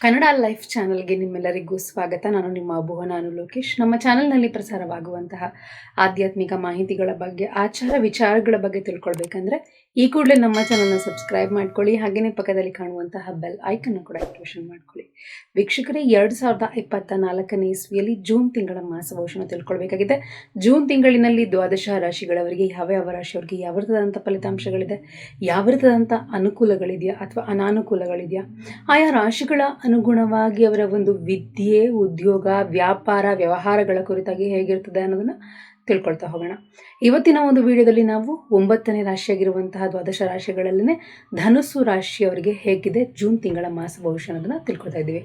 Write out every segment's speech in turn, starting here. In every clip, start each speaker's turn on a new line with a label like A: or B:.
A: Kannada life ಚಾನಲ್ಗೆ ನಿಮ್ಮೆಲ್ಲರಿಗೂ ಸ್ವಾಗತ. ನಾನು ನಿಮ್ಮ ಭುವನಾನು ಲೋಕೇಶ್. ನಮ್ಮ ಚಾನಲ್ನಲ್ಲಿ ಪ್ರಸಾರವಾಗುವಂತಹ ಆಧ್ಯಾತ್ಮಿಕ ಮಾಹಿತಿಗಳ ಬಗ್ಗೆ, ಆಚಾರ ವಿಚಾರಗಳ ಬಗ್ಗೆ ತಿಳ್ಕೊಳ್ಬೇಕಂದ್ರೆ, ಈ ಕೂಡಲೇ ನಮ್ಮ ಚಾನಲ್ನ ಸಬ್ಸ್ಕ್ರೈಬ್ ಮಾಡ್ಕೊಳ್ಳಿ. ಹಾಗೆಯೇ ಪಕ್ಕದಲ್ಲಿ ಕಾಣುವಂತಹ ಬೆಲ್ ಐಕನ್ನು ಕೂಡ ಆಕ್ಟಿವೇಷನ್ ಮಾಡ್ಕೊಳ್ಳಿ. ವೀಕ್ಷಕರೇ, ಎರಡು ಸಾವಿರದ ಇಪ್ಪತ್ತ ನಾಲ್ಕನೇ ಇಸ್ವಿಯಲ್ಲಿ ಜೂನ್ ತಿಂಗಳ ಮಾಸಭೂಷಣ ತಿಳ್ಕೊಳ್ಬೇಕಾಗಿದೆ. ಜೂನ್ ತಿಂಗಳಿನಲ್ಲಿ ದ್ವಾದಶ ರಾಶಿಗಳವರಿಗೆ ಯಾವ ಯಾವ ರಾಶಿಯವರಿಗೆ ಯಾವ ರೀತಿಯಾದಂಥ ಫಲಿತಾಂಶಗಳಿದೆ, ಯಾವ ರೀತಿಯಾದಂಥ ಅನುಕೂಲಗಳಿದೆಯಾ ಅಥವಾ ಅನಾನುಕೂಲಗಳಿದೆಯಾ, ಆಯಾ ರಾಶಿಗಳ ಅನುಗುಣವಾಗಿ ಅವರ ಒಂದು ವಿದ್ಯೆ, ಉದ್ಯೋಗ, ವ್ಯಾಪಾರ, ವ್ಯವಹಾರಗಳ ಕುರಿತಾಗಿ ಹೇಗಿರ್ತದೆ ಅನ್ನೋದನ್ನು ತಿಳ್ಕೊಳ್ತಾ ಹೋಗೋಣ. ಇವತ್ತಿನ ಒಂದು ವಿಡಿಯೋದಲ್ಲಿ ನಾವು ಒಂಬತ್ತನೇ ರಾಶಿಯಾಗಿರುವಂತಹ ದ್ವಾದಶ ರಾಶಿಗಳಲ್ಲೇ ಧನುಸು ರಾಶಿಯವರಿಗೆ ಹೇಗಿದೆ, ಜೂನ್ ತಿಂಗಳ ಮಾಸ ಭವಿಷ್ಯ ಅನ್ನೋದನ್ನು ತಿಳ್ಕೊಳ್ತಾ ಇದ್ದೀವಿ.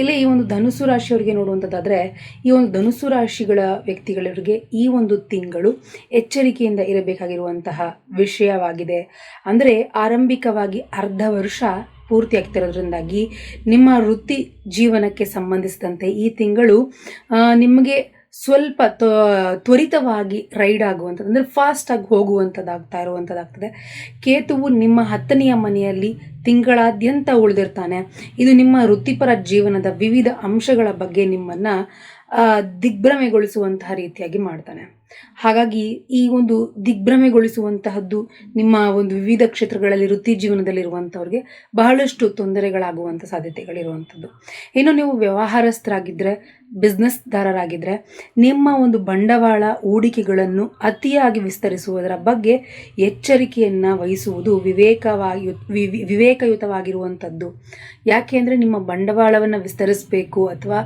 A: ಇಲ್ಲಿ ಈ ಒಂದು ಧನುಸು ರಾಶಿಯವರಿಗೆ ನೋಡುವಂಥದ್ದಾದರೆ, ಈ ಒಂದು ಧನುಸು ರಾಶಿಗಳ ವ್ಯಕ್ತಿಗಳವರಿಗೆ ಈ ಒಂದು ತಿಂಗಳು ಎಚ್ಚರಿಕೆಯಿಂದ ಇರಬೇಕಾಗಿರುವಂತಹ ವಿಷಯವಾಗಿದೆ. ಅಂದರೆ ಆರಂಭಿಕವಾಗಿ ಅರ್ಧ ವರ್ಷ ಪೂರ್ತಿ ಆಗ್ತಿರೋದ್ರಿಂದಾಗಿ ನಿಮ್ಮ ವೃತ್ತಿ ಜೀವನಕ್ಕೆ ಸಂಬಂಧಿಸಿದಂತೆ ಈ ತಿಂಗಳು ನಿಮಗೆ ಸ್ವಲ್ಪ ತ್ವ- ತ್ವರಿತವಾಗಿ ರೈಡ್ ಆಗುವಂಥದ್ದು, ಅಂದರೆ ಫಾಸ್ಟಾಗಿ ಹೋಗುವಂಥದ್ದಾಗ್ತಾ ಇರುವಂಥದ್ದಾಗ್ತದೆ. ಕೇತುವು ನಿಮ್ಮ ಹತ್ತನೆಯ ಮನೆಯಲ್ಲಿ ತಿಂಗಳಾದ್ಯಂತ ಉಳಿದಿರ್ತಾನೆ. ಇದು ನಿಮ್ಮ ವೃತ್ತಿಪರ ಜೀವನದ ವಿವಿಧ ಅಂಶಗಳ ಬಗ್ಗೆ ನಿಮ್ಮನ್ನು ದಿಗ್ಭ್ರಮೆಗೊಳಿಸುವಂತಹ ರೀತಿಯಾಗಿ ಮಾಡ್ತಾನೆ. ಹಾಗಾಗಿ ಈ ಒಂದು ದಿಗ್ಭ್ರಮೆಗೊಳಿಸುವಂತಹದ್ದು ನಿಮ್ಮ ಒಂದು ವಿವಿಧ ಕ್ಷೇತ್ರಗಳಲ್ಲಿ, ವೃತ್ತಿ ಜೀವನದಲ್ಲಿರುವಂಥವ್ರಿಗೆ ಬಹಳಷ್ಟು ತೊಂದರೆಗಳಾಗುವಂಥ ಸಾಧ್ಯತೆಗಳಿರುವಂಥದ್ದು ಇನ್ನು ನೀವು ವ್ಯವಹಾರಸ್ಥರಾಗಿದ್ದರೆ ಬಿಸ್ನೆಸ್ದಾರರಾಗಿದ್ದರೆ ನಿಮ್ಮ ಒಂದು ಬಂಡವಾಳ ಹೂಡಿಕೆಗಳನ್ನು ಅತಿಯಾಗಿ ವಿಸ್ತರಿಸುವುದರ ಬಗ್ಗೆ ಎಚ್ಚರಿಕೆಯನ್ನು ವಹಿಸುವುದು ವಿವೇಕವಾಗಿ, ವಿವಿ- ವಿವೇಕಯುತವಾಗಿರುವಂಥದ್ದು ಯಾಕೆ ಅಂದರೆ ನಿಮ್ಮ ಬಂಡವಾಳವನ್ನು ವಿಸ್ತರಿಸಬೇಕು ಅಥವಾ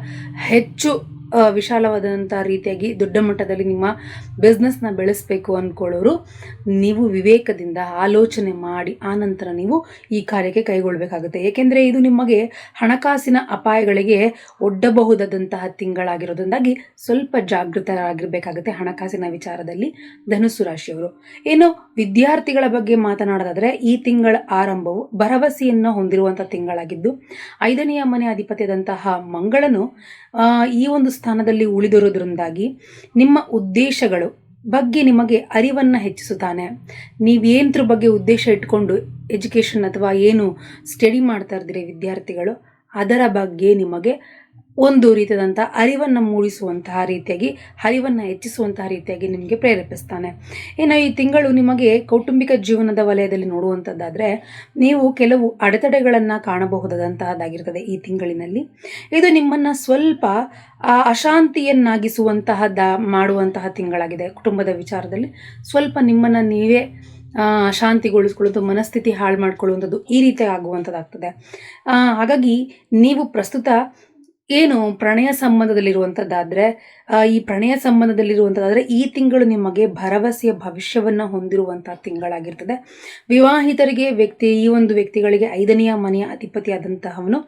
A: ಹೆಚ್ಚು ವಿಶಾಲವಾದಂಥ ರೀತಿಯಾಗಿ ದೊಡ್ಡ ಮಟ್ಟದಲ್ಲಿ ನಿಮ್ಮ ಬಿಸ್ನೆಸ್ನ ಬೆಳೆಸಬೇಕು ಅಂದ್ಕೊಳ್ಳೋರು ನೀವು ವಿವೇಕದಿಂದ ಆಲೋಚನೆ ಮಾಡಿ, ಆನಂತರ ನೀವು ಈ ಕಾರ್ಯಕ್ಕೆ ಕೈಗೊಳ್ಳಬೇಕಾಗುತ್ತೆ ಏಕೆಂದರೆ ಇದು ನಿಮಗೆ ಹಣಕಾಸಿನ ಅಪಾಯಗಳಿಗೆ ಒಡ್ಡಬಹುದಾದಂತಹ ತಿಂಗಳಾಗಿರೋದ್ರಿಂದಾಗಿ ಸ್ವಲ್ಪ ಜಾಗೃತರಾಗಿರಬೇಕಾಗುತ್ತೆ ಹಣಕಾಸಿನ ವಿಚಾರದಲ್ಲಿ ಧನುಸು ರಾಶಿಯವರು. ಏನು, ವಿದ್ಯಾರ್ಥಿಗಳ ಬಗ್ಗೆ ಮಾತನಾಡೋದಾದರೆ ಈ ತಿಂಗಳ ಆರಂಭವು ಭರವಸೆಯನ್ನು ಹೊಂದಿರುವಂಥ ತಿಂಗಳಾಗಿದ್ದು, ಐದನೆಯ ಮನೆ ಅಧಿಪತಿಯಾದಂತಹ ಮಂಗಳನು ಈ ಒಂದು ಸ್ಥಾನದಲ್ಲಿ ಉಳಿದಿರೋದ್ರಿಂದಾಗಿ ನಿಮ್ಮ ಉದ್ದೇಶಗಳು ಬಗ್ಗೆ ನಿಮಗೆ ಅರಿವನ್ನು ಹೆಚ್ಚಿಸುತ್ತಾನೆ. ನೀವೇನ್ರ ಬಗ್ಗೆ ಉದ್ದೇಶ ಇಟ್ಕೊಂಡು ಎಜುಕೇಷನ್ ಅಥವಾ ಏನು ಸ್ಟಡಿ ಮಾಡ್ತಾ ಇದ್ದೀರಿ ವಿದ್ಯಾರ್ಥಿಗಳು, ಅದರ ಬಗ್ಗೆ ನಿಮಗೆ ಒಂದು ರೀತಿಯಾದಂಥ ಅರಿವನ್ನು ಮೂಡಿಸುವಂತಹ ರೀತಿಯಾಗಿ ಅರಿವನ್ನು ಹೆಚ್ಚಿಸುವಂತಹ ರೀತಿಯಾಗಿ ನಿಮಗೆ ಪ್ರೇರೇಪಿಸ್ತಾನೆ. ಇನ್ನು ಈ ತಿಂಗಳು ನಿಮಗೆ ಕೌಟುಂಬಿಕ ಜೀವನದ ವಲಯದಲ್ಲಿ ನೋಡುವಂಥದ್ದಾದರೆ ನೀವು ಕೆಲವು ಅಡೆತಡೆಗಳನ್ನು ಕಾಣಬಹುದಾದಂತಹದ್ದಾಗಿರ್ತದೆ ಈ ತಿಂಗಳಿನಲ್ಲಿ. ಇದು ನಿಮ್ಮನ್ನು ಸ್ವಲ್ಪ ಆ, ಅಶಾಂತಿಯನ್ನಾಗಿಸುವಂತಹ ದ ಮಾಡುವಂತಹ ತಿಂಗಳಾಗಿದೆ ಕುಟುಂಬದ ವಿಚಾರದಲ್ಲಿ. ಸ್ವಲ್ಪ ನಿಮ್ಮನ್ನು ನೀವೇ ಶಾಂತಿಗೊಳಿಸ್ಕೊಳ್ಳೋದು ಮನಸ್ಥಿತಿ ಹಾಳು ಮಾಡ್ಕೊಳ್ಳುವಂಥದ್ದು ಈ ರೀತಿ ಆಗುವಂಥದ್ದಾಗ್ತದೆ. ಹಾಗಾಗಿ ನೀವು ಪ್ರಸ್ತುತ ಏನು ಪ್ರಣಯ ಸಂಬಂಧದಲ್ಲಿರುವಂಥದ್ದಾದರೆ ಈ ಪ್ರಣಯ ಸಂಬಂಧದಲ್ಲಿರುವಂಥದ್ದಾದರೆ ಈ ತಿಂಗಳು ನಿಮಗೆ ಭರವಸೆಯ ಭವಿಷ್ಯವನ್ನು ಹೊಂದಿರುವಂಥ ತಿಂಗಳಾಗಿರ್ತದೆ. ವಿವಾಹಿತರಿಗೆ ವ್ಯಕ್ತಿ, ಈ ಒಂದು ವ್ಯಕ್ತಿಗಳಿಗೆ ಐದನೆಯ ಮನೆಯ ಅಧಿಪತಿಯಾದಂತಹವನು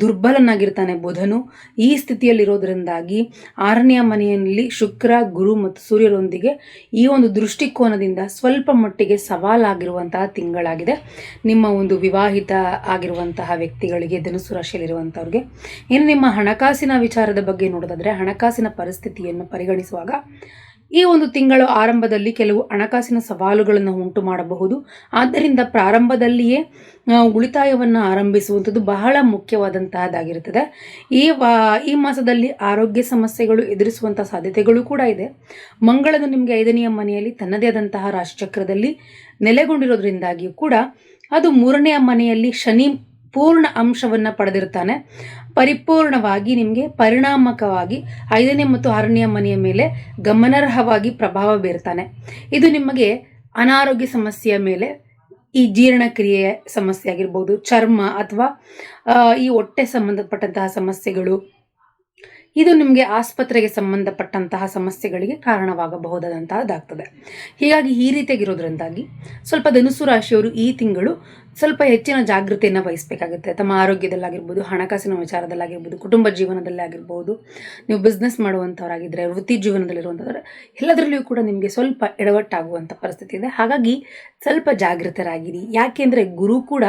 A: ದುರ್ಬಲನಾಗಿರ್ತಾನೆ ಬುಧನು. ಈ ಸ್ಥಿತಿಯಲ್ಲಿರೋದ್ರಿಂದಾಗಿ ಆರನೆಯ ಮನೆಯಲ್ಲಿ ಶುಕ್ರ, ಗುರು ಮತ್ತು ಸೂರ್ಯರೊಂದಿಗೆ ಈ ಒಂದು ದೃಷ್ಟಿಕೋನದಿಂದ ಸ್ವಲ್ಪ ಮಟ್ಟಿಗೆ ಸವಾಲಾಗಿರುವಂತಹ ತಿಂಗಳಾಗಿದೆ. ನಿಮ್ಮ ಒಂದು ವಿವಾಹಿತ ಆಗಿರುವಂತಹ ವ್ಯಕ್ತಿಗಳಿಗೆ ಧನುಸು ರಾಶಿಯಲ್ಲಿರುವಂಥವ್ರಿಗೆ ಇನ್ನು ನಿಮ್ಮ ಹಣಕಾಸಿನ ವಿಚಾರದ ಬಗ್ಗೆ ನೋಡೋದಾದರೆ, ಹಣಕಾಸಿನ ಪರಿಸ್ಥಿತಿಯನ್ನು ಪರಿಗಣಿಸುವಾಗ ಈ ಒಂದು ತಿಂಗಳ ಆರಂಭದಲ್ಲಿ ಕೆಲವು ಹಣಕಾಸಿನ ಸವಾಲುಗಳನ್ನು ಉಂಟು ಮಾಡಬಹುದು. ಆದ್ದರಿಂದ ಪ್ರಾರಂಭದಲ್ಲಿಯೇ ಉಳಿತಾಯವನ್ನು ಆರಂಭಿಸುವಂಥದ್ದು ಬಹಳ ಮುಖ್ಯವಾದಂತಹದ್ದಾಗಿರುತ್ತದೆ. ಈ ವಾ, ಈ ಮಾಸದಲ್ಲಿ ಆರೋಗ್ಯ ಸಮಸ್ಯೆಗಳು ಎದುರಿಸುವಂಥ ಸಾಧ್ಯತೆಗಳು ಕೂಡ ಇದೆ. ಮಂಗಳನು ನಿಮಗೆ ಐದನೆಯ ಮನೆಯಲ್ಲಿ ತನ್ನದೇ ಆದಂತಹ ರಾಶಿಚಕ್ರದಲ್ಲಿ ನೆಲೆಗೊಂಡಿರೋದ್ರಿಂದಾಗಿಯೂ ಕೂಡ ಅದು ಮೂರನೆಯ ಮನೆಯಲ್ಲಿ ಶನಿ ಪೂರ್ಣ ಅಂಶವನ್ನು ಪಡೆದಿರ್ತಾನೆ. ಪರಿಪೂರ್ಣವಾಗಿ ನಿಮಗೆ ಪರಿಣಾಮಕವಾಗಿ ಐದನೇ ಮತ್ತು ಆರನೇ ಮನೆಯ ಮೇಲೆ ಗಮನಾರ್ಹವಾಗಿ ಪ್ರಭಾವ ಬೀರ್ತಾನೆ. ಇದು ನಿಮಗೆ ಅನಾರೋಗ್ಯ ಸಮಸ್ಯೆಯ ಮೇಲೆ, ಈ ಜೀರ್ಣಕ್ರಿಯೆ ಸಮಸ್ಯೆ ಆಗಿರ್ಬೋದು, ಚರ್ಮ ಅಥವಾ ಈ ಹೊಟ್ಟೆ ಸಂಬಂಧಪಟ್ಟಂತಹ ಸಮಸ್ಯೆಗಳು ಇದು ನಿಮಗೆ ಆಸ್ಪತ್ರೆಗೆ ಸಂಬಂಧಪಟ್ಟಂತಹ ಸಮಸ್ಯೆಗಳಿಗೆ ಕಾರಣವಾಗಬಹುದಾದಂತಹದ್ದಾಗ್ತದೆ. ಹೀಗಾಗಿ ಈ ರೀತಿಯಾಗಿರೋದ್ರಿಂದಾಗಿ ಸ್ವಲ್ಪ ಧನುಸು ರಾಶಿಯವರು ಈ ತಿಂಗಳು ಸ್ವಲ್ಪ ಹೆಚ್ಚಿನ ಜಾಗೃತಿಯನ್ನು ವಹಿಸಬೇಕಾಗುತ್ತೆ. ತಮ್ಮ ಆರೋಗ್ಯದಲ್ಲಾಗಿರ್ಬೋದು, ಹಣಕಾಸಿನ ವಿಚಾರದಲ್ಲಾಗಿರ್ಬೋದು, ಕುಟುಂಬ ಜೀವನದಲ್ಲೇ ಆಗಿರ್ಬೋದು ನೀವು ಬಿಸ್ನೆಸ್ ಮಾಡುವಂಥವರಾಗಿದ್ದರೆ ವೃತ್ತಿ ಜೀವನದಲ್ಲಿರುವಂಥವ್ರೆ, ಎಲ್ಲದರಲ್ಲಿಯೂ ಕೂಡ ನಿಮಗೆ ಸ್ವಲ್ಪ ಎಡವಟ್ಟಾಗುವಂಥ ಪರಿಸ್ಥಿತಿ ಇದೆ. ಹಾಗಾಗಿ ಸ್ವಲ್ಪ ಜಾಗೃತರಾಗಿರಿ. ಯಾಕೆಂದರೆ ಗುರು ಕೂಡ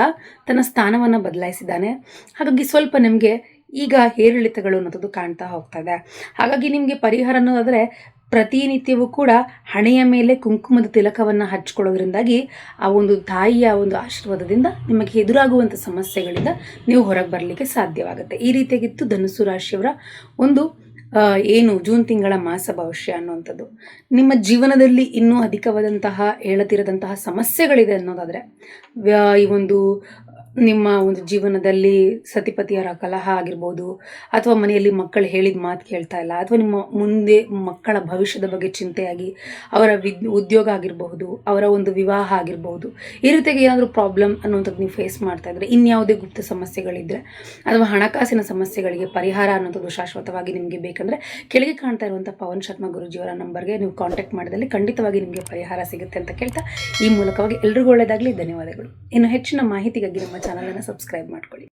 A: ತನ್ನ ಸ್ಥಾನವನ್ನು ಬದಲಾಯಿಸಿದ್ದಾನೆ. ಹಾಗಾಗಿ ಸ್ವಲ್ಪ ನಿಮಗೆ ಈಗ ಏರಿಳಿತಗಳು ಅನ್ನೋದು ಕಾಣ್ತಾ ಹೋಗ್ತಾ ಇದೆ ಹಾಗಾಗಿ ನಿಮಗೆ ಪರಿಹಾರ ಅನ್ನೋದಾದರೆ ಪ್ರತಿನಿತ್ಯವೂ ಕೂಡ ಹಣೆಯ ಮೇಲೆ ಕುಂಕುಮದ ತಿಲಕವನ್ನು ಹಚ್ಕೊಳ್ಳೋದ್ರಿಂದಾಗಿ ಆ ಒಂದು ತಾಯಿಯ ಒಂದು ಆಶೀರ್ವಾದದಿಂದ ನಿಮಗೆ ಎದುರಾಗುವಂಥ ಸಮಸ್ಯೆಗಳಿಂದ ನೀವು ಹೊರಗೆ ಬರಲಿಕ್ಕೆ ಸಾಧ್ಯವಾಗುತ್ತೆ. ಈ ರೀತಿಯಾಗಿತ್ತು ಧನುಸು ರಾಶಿಯವರ ಒಂದು ಏನು ಜೂನ್ ತಿಂಗಳ ಮಾಸ ಭವಿಷ್ಯ ಅನ್ನುವಂಥದ್ದು. ನಿಮ್ಮ ಜೀವನದಲ್ಲಿ ಇನ್ನೂ ಅಧಿಕವಾದಂತಹ ಹೇಳತಿರದಂತಹ ಸಮಸ್ಯೆಗಳಿದೆ ಅನ್ನೋದಾದರೆ ಈ ಒಂದು ನಿಮ್ಮ ಒಂದು ಜೀವನದಲ್ಲಿ ಸತಿಪತಿಯರ ಕಲಹ ಆಗಿರ್ಬೋದು ಅಥವಾ ಮನೆಯಲ್ಲಿ ಮಕ್ಕಳು ಹೇಳಿದ ಮಾತು ಕೇಳ್ತಾ ಇಲ್ಲ, ಅಥವಾ ನಿಮ್ಮ ಮುಂದೆ ಮಕ್ಕಳ ಭವಿಷ್ಯದ ಬಗ್ಗೆ ಚಿಂತೆಯಾಗಿ ಅವರ ವಿದ್, ಉದ್ಯೋಗ ಆಗಿರಬಹುದು, ಅವರ ಒಂದು ವಿವಾಹ ಆಗಿರಬಹುದು, ಈ ರೀತಿಯಾಗಿ ಏನಾದರೂ ಪ್ರಾಬ್ಲಮ್ ಅನ್ನೋಂಥದ್ದು ನೀವು ಫೇಸ್ ಮಾಡ್ತಾ ಇದ್ದರೆ ಇನ್ಯಾವುದೇ ಗುಪ್ತ ಸಮಸ್ಯೆಗಳಿದ್ದರೆ ಅಥವಾ ಹಣಕಾಸಿನ ಸಮಸ್ಯೆಗಳಿಗೆ ಪರಿಹಾರ ಅನ್ನೋಂಥದ್ದು ಶಾಶ್ವತವಾಗಿ ನಿಮಗೆ ಬೇಕಂದರೆ, ಕೆಳಗೆ ಕಾಣ್ತಾ ಇರುವಂಥ ಪವನ್ ಶರ್ಮಾ ಗುರುಜಿಯವರ ನಂಬರ್ಗೆ ನೀವು ಕಾಂಟ್ಯಾಕ್ಟ್ ಮಾಡಿದಲ್ಲಿ ಖಂಡಿತವಾಗಿ ನಿಮಗೆ ಪರಿಹಾರ ಸಿಗುತ್ತೆ ಅಂತ ಕೇಳ್ತಾ, ಈ ಮೂಲಕವಾಗಿ ಎಲ್ರಿಗೂ ಒಳ್ಳೆಯದಾಗಲಿ ಧನ್ಯವಾದಗಳು. ಇನ್ನು ಹೆಚ್ಚಿನ ಮಾಹಿತಿಗಾಗಿ ನಮ್ಮ ಚಾನಲನ್ನು ಸಬ್ಸ್ಕ್ರೈಬ್ ಮಾಡ್ಕೊಳ್ಳಿ.